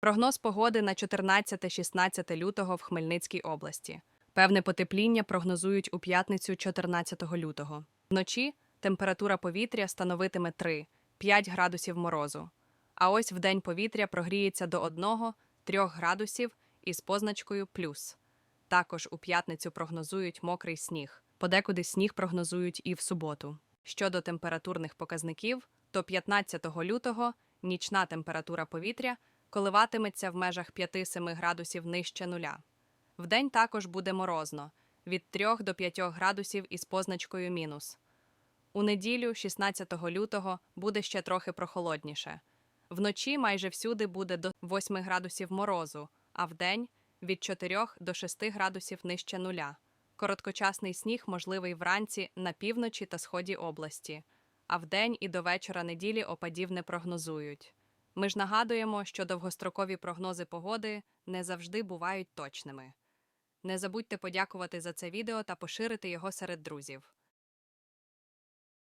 Прогноз погоди на 14-16 лютого в Хмельницькій області. Певне потепління прогнозують у п'ятницю 14 лютого. Вночі температура повітря становитиме 3-5 градусів морозу. А ось вдень повітря прогріється до 1-3 градусів із позначкою плюс. Також у п'ятницю прогнозують мокрий сніг. Подекуди сніг прогнозують і в суботу. Щодо температурних показників, то 15 лютого нічна температура повітря коливатиметься в межах 5-7 градусів нижче нуля. Вдень також буде морозно від 3 до 5 градусів із позначкою мінус. У неділю, 16 лютого, буде ще трохи прохолодніше. Вночі майже всюди буде до 8 градусів морозу, а вдень від 4 до 6 градусів нижче нуля. Короткочасний сніг можливий вранці на півночі та сході області, а вдень і до вечора неділі опадів не прогнозують. Ми ж нагадуємо, що довгострокові прогнози погоди не завжди бувають точними. Не забудьте подякувати за це відео та поширити його серед друзів.